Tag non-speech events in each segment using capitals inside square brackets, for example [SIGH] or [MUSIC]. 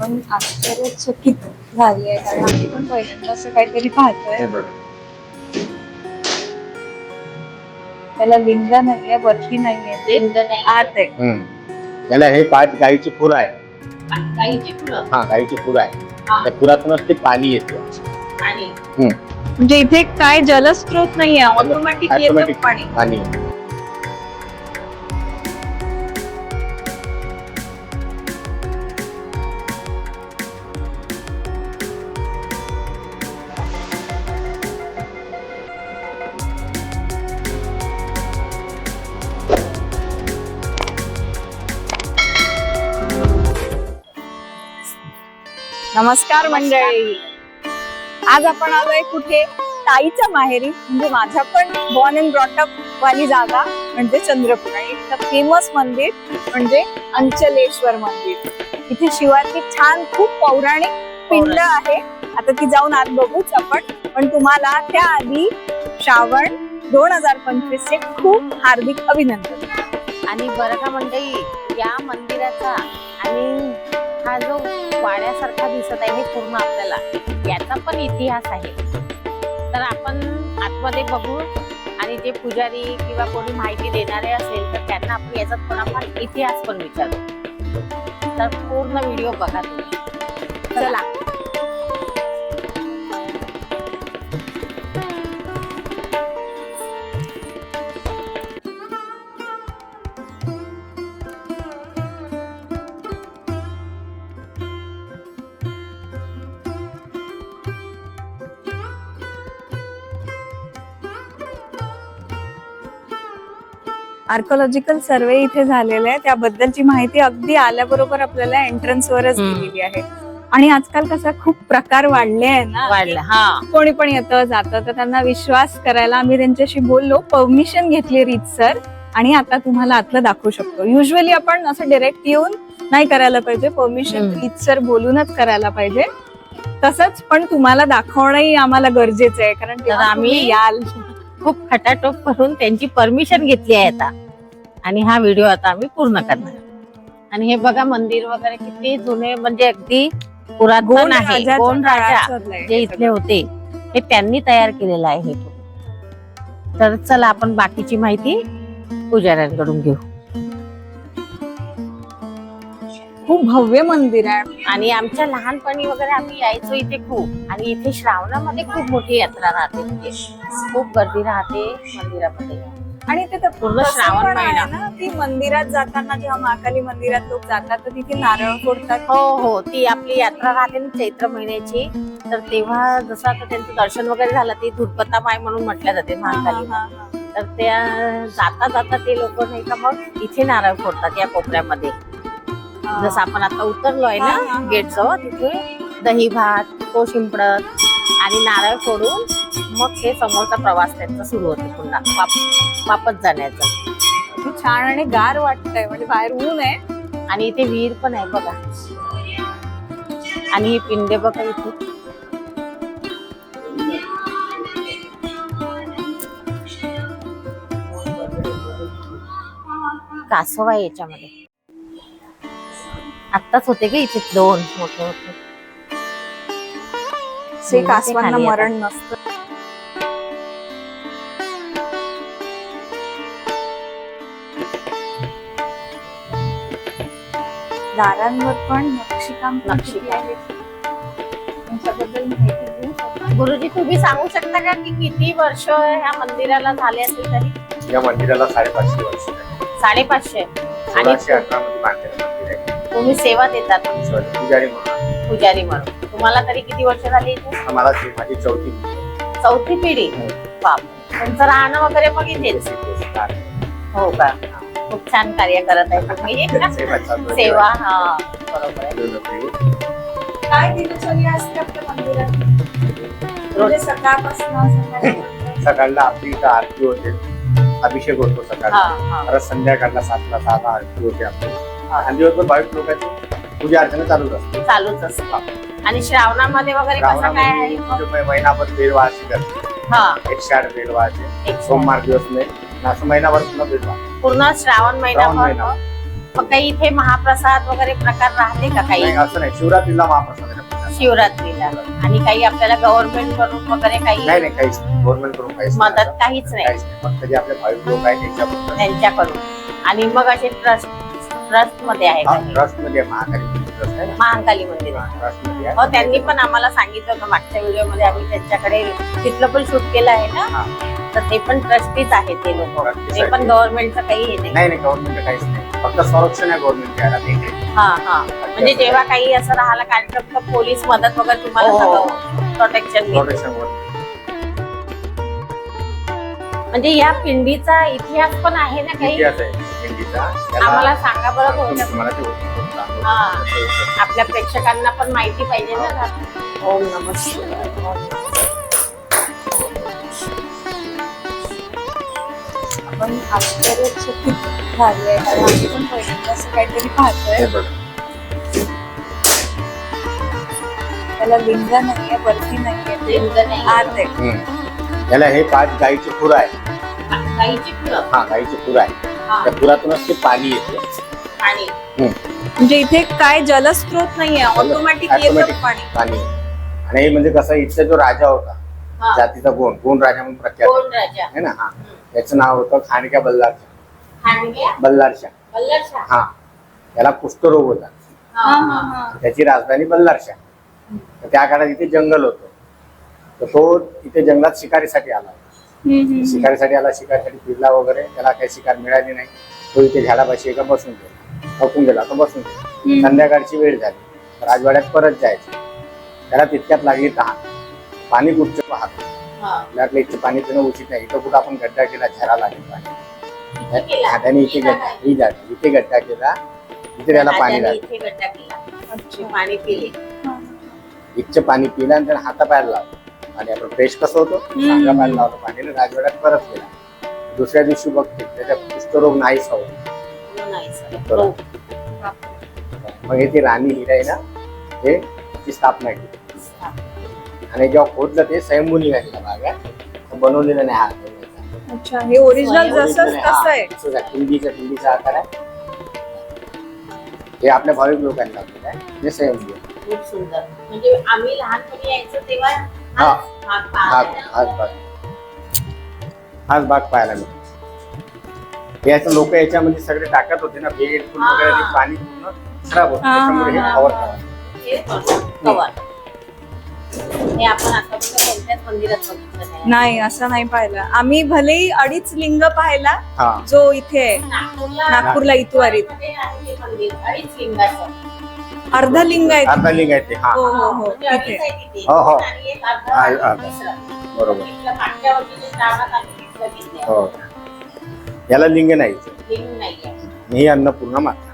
पण आश्चर्यचकित झाली आहे. कारण आम्ही पण पहिल्यांदा असं काहीतरी पाहतोय. हे त्याला लिंग नाहीये बर्फी नाहीये. आत आहे. हम्म. त्याला हे पाच गाईची फुलं आहे गाईची फुलं? हा गाईची फुलं आहे हा. त्या फुलातूनच ते पाणी येते. आणि म्हणजे इथे काय जलस्रोत नाहीये ऑटोमॅटिक येतं Automatic. पाणी. पाणी नमस्कार मंडळी. आज आपण आलोय कुठे? ताईच्या माहेरी. म्हणजे माझ्या पण बॉर्न अँड ब्रॉटअप वाली जागा म्हणजे चंद्रपूर. आणि फेमस मंदिर म्हणजे अंचलेश्वर मंदिर. इथे शिवाची छान खूप पौराणिक पिंड आहे. आता ती जाऊन आत बघूच आपण. पण तुम्हाला त्याआधी श्रावण दोन हजार पंचवीस चे खूप हार्दिक अभिनंदन. आणि बरं का मंडळी या मंदिराचा आणि हा जो वाड्यासारखा दिसत आहे हे पूर्ण आपल्याला. याचा पण इतिहास आहे. तर आपण आतमध्ये बघू आणि जे पुजारी किंवा कोणी माहिती देणारे असेल तर त्यांना आपण याचा थोडाफार इतिहास पण विचारू. तर पूर्ण व्हिडिओ बघा तुम्ही. चला. आर्कोलॉजिकल सर्वे इथे झालेला आहे. त्याबद्दलची माहिती अगदी आल्याबरोबर आपल्याला एंट्रन्स वरच हम्म. दिलेली आहे. आणि आजकाल कसा खूप प्रकार वाढले आहे ना. वाढलं हा. कोणी पण येतं जातं तर त्यांना विश्वास करायला आम्ही त्यांच्याशी बोललो. परमिशन घेतली रीतसर आणि आता तुम्हाला आतलं दाखवू शकतो. युजली आपण असं डायरेक्ट येऊन नाही करायला पाहिजे. परमिशन हम्म. रीतसर बोलूनच करायला पाहिजे. तसंच पण तुम्हाला दाखवणंही आम्हाला गरजेचं आहे. कारण आम्ही- याल. खूप खटाटोप करून त्यांची परमिशन घेतली आहे आता. आणि हा व्हिडिओ आता आम्ही पूर्ण करणार. आणि हे बघा मंदिर वगैरे किती जुने म्हणजे अगदी पुरातन आहे. कोण राजा जे इथले होते हे त्यांनी तयार केलेलं आहे हे. तर चला आपण बाकीची माहिती पुजाऱ्यांकडून घेऊ. खूप भव्य मंदिर आहे. आणि आमच्या लहानपणी वगैरे आम्ही यायचो इथे खूप. आणि इथे श्रावणामध्ये खूप मोठी यात्रा राहते. इथे. खूप गर्दी राहते मंदिरामध्ये. आणि ते तर पूर्ण श्रावण आहे महिना. ना की मंदिरात जाताना जेव्हा महाकाली मंदिरात लोक जातात तर तिथे नारळ फोडतात. हो हो. ती आपली यात्रा राहते ना चैत्र महिन्याची. तर तेव्हा जसं आता त्यांचं दर्शन वगैरे झालं ती धुडपता माय म्हणून म्हटल्या जाते महाकाली. तर त्या जाता जाता ते लोक नाही का मग इथे नारळ फोडतात या कोपऱ्यामध्ये. जसं आपण आता उतरलोय हा, हा, ना. गेट जवळ तिथे दही भात तो शिंपडत आणि नारळ फोडून मग ते समोरचा प्रवास त्यांचा सुरू होतो पुन्हा. वाप- वापस जाण्याचा. किती छान आणि गार वाटतंय म्हणजे बाहेर ऊन आहे. आणि इथे विहीर पण आहे बघा. आणि ही पिंडे बघा इथे. कासव आहे याच्यामध्ये. आत्ताच होते का इथे दोन मोठे मोठे. से हम्म, ते कासवांना खाली आता. मरण नसतं. दारांवर पण नक्षीकाम. किती आहे? त्यांच्याबद्दल माहिती घेऊ गुरुजी तुम्ही सांगू शकता का की किती वर्ष ह्या मंदिराला झाले असेल तरी? या मंदिराला साडेपाचशे वर्ष झाली. साडेपाचशे. आणि सोळाशे अठरा मध्ये बांधलेलं. तुम्ही सेवा देतात पुजारी म्हणून. पुजारी म्हणून. तुम्हाला तरी किती वर्ष झाली इथे? मला माझी चौथी. चौथी पिढी? बाप. तुमचं राहणं वगैरे मग इथेच? आहे. हो का? खूप छान कार्य करत आहे तुम्ही. [LAUGHS] सेवा हा. बरोबर आहे. काय दिनचर्या असते आपल्या मंदिरात? म्हणजे सकाळपासून. [LAUGHS] सकाळला आपली इथं आरती होते. अभिषेक होतो हा सकाळी. हा परत संध्याकाळला सातला सहाला आरती होते आपली. हा. भाविक लोकांची पूजा अर्चना चालूच असते. चालूच असतं. आणि श्रावणामध्ये वगैरे कसं काय आहे? म्हणजे महिनाभर बेलवाची करते हा. एकशे आठ सोमवार दिवस नाही. असं महिनाभर बेलवा पूर्ण श्रावण महिनाभर? महिना. मग काही इथे महाप्रसाद वगैरे प्रकार राहते का काही? नाही असं नाही. शिवरात्रीला महाप्रसाद. शिवरात्रीला. आणि काही आपल्याला गव्हर्नमेंटकडून वगैरे काही? नाही नाही काहीच गव्हर्नमेंटकडून काहीच नाही. मदत काहीच नाही. फक्त जे आपले भाविक लोक आहेत त्यांच्याकडून. आणि मग असे ट्रस्ट ट्रस्टमध्ये आहे हे? ट्रस्टमध्ये महाकाली महाकाली मंदिर. हो त्यांनी पण आम्हाला सांगितलं होतं मागच्या व्हिडिओमध्ये आम्ही त्यांच्याकडे तिथलं पण शूट केलं आहे हा. ना तर ते पण ट्रस्टीच आहे ते लोक ते. पण गव्हर्नमेंटचं काही हे नाही गव्हर्नमेंट काहीच नाही फक्त संरक्षण आहे गव्हर्नमेंट. हा हा म्हणजे जेव्हा काही असं राहिला कार्यक्रम तर पोलीस मदत वगैरे तुम्हाला हो, हो. सगळं प्रोटेक्शन. म्हणजे या पिंडीचा इतिहास पण आहे ना काही इतिहास आहे दिंडीचा. त्याला- आम्हाला सांगा बरं थोडं तुम्हाला ते ओळखून सांगतो. हा. कसं होतं. आपल्या प्रेक्षकांना पण माहिती पाहिजे ना ओम नमः शिवाय. ओम नमः आपण आश्चर्यचकित झालोय कारण आम्ही पण पहिल्यांदा असं काहीतरी पाहतोय हे बघ. त्याला लिंग नाहीये वरती नाहीये ते लिंग नाही. आत आहे हम्म. याला हे पाच गाईचे खुर आहे. गाईची फुलं हा गाईचे खुर आहे. हा. त्या खुरातूनच ते पाणी येते. म्हणजे इथे काय जलस्रोत नाहीये ऑटोमॅटिक येतं. पाणी. पाणी आणि हे म्हणजे कसं इथचा जो राजा होता हा. जातीचा गोंड गोंड राजा म्हणून प्रख्यात. आहे. कोण राजा. है ना? हा. त्याचं नाव होतं खांडक्या बल्लारशा खांडग्या बल्लारशा बल्लरशा हा. त्याला कुष्ठरोग होता. हा, हा, हा. हा, हा. त्याची राजधानी बल्लारशा त्या काळात इथे जंगल होतं. तर तो इथे जंगलात शिकारीसाठी आला हम्म, हम्म, हम्म. शिकारीसाठी आला शिकारीसाठी फिरला वगैरे त्याला काही शिकार मिळाली नाही तो इथे झाडापाशी एका बसून गेला थकून गेला तो बसून गेला. संध्याकाळची वेळ झाली राजवाड्यात परत जायचं त्याला तितक्यात लागली तहान पाणी कुठचं पाहतो हा. आपल्याकडे इथे पाणी पिणं उचित नाही इथं कुठं आपण गड्डा केला झरा लागेल पाणी. हा, त्याने इथे गड्डा काय? ही जागा इथे गड्डा केला इथे त्याला पाणी लागलं इथे गड्डा केला अच्छा. पाणी पिले हा. इथचं पाणी पिलं आणि त्याला हातापायला लावलं आणि आपण फ्रेश कसं होतं? सांगा पायला लावलं पाणी राजवाड्यात परत गेला दुसऱ्या दिवशी बघते. त्याच्यात कुष्ठरोग नाहीच हवं. नाही सर. बरोबर. मग हे ती राणी हिरा आहे ना हे ती स्थापना केली. आणि जेव्हा खोदलं ते स्वयंभू निघालेला भाग आहे बनवलेलं नाही. अच्छा हे ओरिजिनल जसं Original तसं आहे? हा, पिंडीचा आकार आहे. हे आपल्या भाविक लोकांनी आहे हे स्वयंभू. खूप सुंदर. म्हणजे आम्ही लहानपणी यायचो तेव्हा हा. हाच भाग हाच भाग हाच भाग पाहायला मिळतो. याचं लोक याच्यामध्ये सगळे टाकत होते ना बेड फुल. वगैरे ते पाणी पूर्ण खराब होतं. त्याच्यामुळे हे कव्हर. करावं. कवर आपण आतापर्यंत कोणत्याच मंदिरात बघितलं नाही. नाही असं नाही पाहिलं. आम्ही भलेही अडीच लिंग पाहिला हा. जो इथे आहे नागपूरला नागपूरला इतवारीत. मध्ये आहे ते मंदिर अडीच लिंगाचं. अर्ध लिंग आहे अर्धा लिंग आहे ते हा हो हो हो आहे. हो, हो. हा. बरोबर. हो याला लिंग नाही इथे. लिंग नाहीये. ही अन्नपूर्णा माता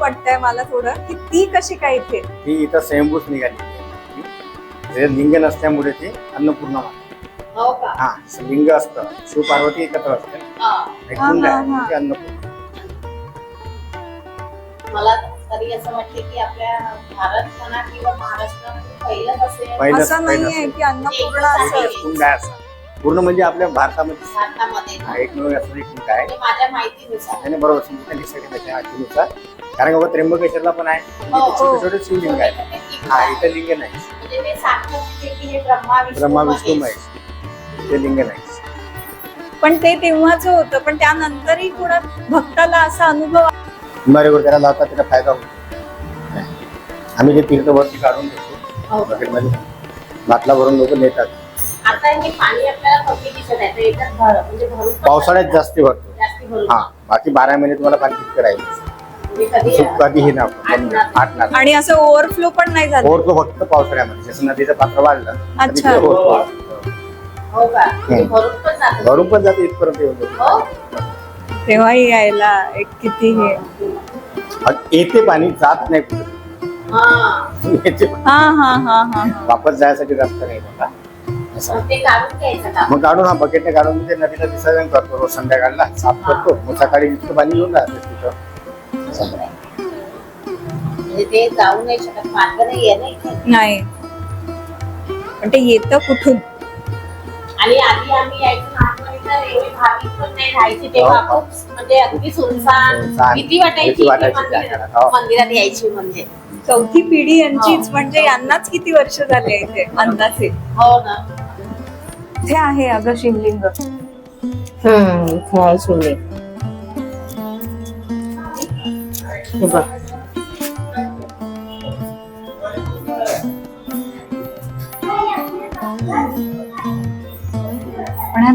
वाटतंय मला थोडं की ती कशी काय इथे ही इथं स्वयंभूच निघाली हे लिंग नसल्यामुळे ती अन्नपूर्णा माता हो लिंग असतं. शिव पार्वती एकत्र असते. हा. एक हा, कुंड हा, आहे हा. ती अन्नपूर्णा मला तरी असं वाटते की आपल्या भारत म्हणा किंवा महाराष्ट्रामध्ये पहिलंच असेल. पहिलंच असं पहिलंच. नाहीये आहे. की अन्नपूर्ण असं एकच कुंड आहे असं. पूर्ण म्हणजे आपल्या भारतामध्ये. भारतामध्ये. हा, एक नवीन असं एक कुंड आहे. म्हणजे माझ्या माहितीनुसार. आणि बरोबर सांगितलं सगळे त्याच्या आठवणीनुसार कारण बाबा त्र्यंबकेश्वरला पण आहे. हो. इथे छोटे छोटे शिवलिंग आहे लिंग हा आहे. इथं लिंग नाही. म्हणजे सांगतात की हे ब्रह्मा विष्णू ब्रह्मा विष्णू महेश. महेश. इथे लिंग नाही. पण ते तेव्हाच होतं पण त्यानंतरही थोडा भक्ताला असा अनुभव बरोबर त्याला लावता त्याचा फायदा होतो. आम्ही ते तीर्थवरती काढून देतो हो. बकेटमध्ये बाटला भरून लोक नेतात. आता हे पाणी आपल्याला कमी दिसत आहे तर याच्यात भर म्हणजे भरून पण पावसाळ्यात जास्ती भरतो. जास्ती भरून हा बाकी बारा महिने तुम्हाला पाणी तितकं राहील. म्हणजे कधी हे ना आठ ना आणि असं ओव्हरफ्लो पण नाही झालं. ओरतो फक्त पावसाळ्यामध्ये जसं नदीचं पात्र वाढलं अच्छा. का? म्हणजे भरून पण जात. इथपर्यंत येऊन. हो? तेव्हाही यायला एक किती हे? आणि येते पाणी जात नाही कुठे. हा. हा हा हा हा हा. वापस जायसाठी रस्ता नाही बघा. मग ते काढून हा बकेटने काढून ते नदीला विसर्जन करतो रोज संध्याकाळला. साफ करतो. मग सकाळी इतकं पाणी येऊन राहते तिथं. म्हणजे ते जाऊ नाही शकत. मार्ग नाही. पण ते येतं कुठून? आणि आधी आम्ही यायचो लहानपणी तर एवढी भाविक पण नाही राहायची तेव्हा हो. खूप म्हणजे अगदी सुनसान सुनसान. भीती वाटायची भीती की वाटायची त्या मंदिर- काळात, हो. मंदिरात यायची म्हणजे चौथी पिढी यांचीच हो. म्हणजे यांनाच किती वर्ष झाले इथे अंदाजे हो ना इथे आहे अगं शिवलिंग हम्म इथे आहे शिवलिंग हे बघ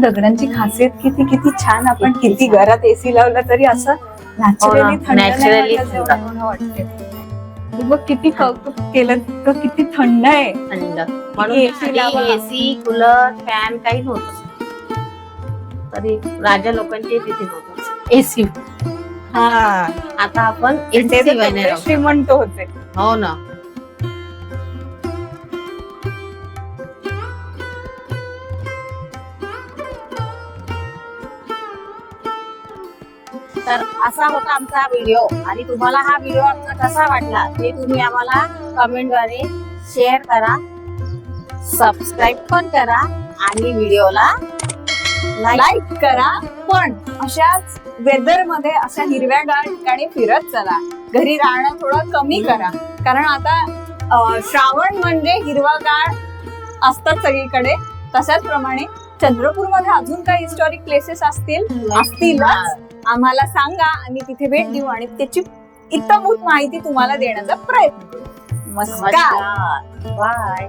दगडांची खासियत किती किती छान आपण किती घरात एसी लावला तरी असं नॅचरली हो ना, थंड नाही naturally वाटत थंड. एवढं मला वाटते हे बघ किती कौतुक केलं तर किती थंड आहे. थंड. म्हणून. एसी कूलर फॅन काही नव्हतं तरी राजा लोकांचे तिथे एसी हा. आता आपण. श्रीमंत होते. हो ना. तर असा होता आमचा व्हिडिओ आणि तुम्हाला हा व्हिडिओ आमचा कसा वाटला ते तुम्ही आम्हाला कमेंटद्वारे शेअर करा. सबस्क्राईब पण करा आणि व्हिडिओला लाईक करा पण अशाच वेदरमध्ये अशा हिरव्यागार ठिकाणी फिरत चला. घरी राहणं थोडं कमी करा. कारण आता श्रावण म्हणजे हिरवागार असतात सगळीकडे. तशाच प्रमाणे चंद्रपूरमध्ये अजून काही हिस्टॉरिक प्लेसेस असतील असतीलच. आम्हाला सांगा आम्ही तिथे भेट देऊ आणि त्याची इतमूत माहिती तुम्हाला देण्याचा प्रयत्न करू. नमस्कार. बाय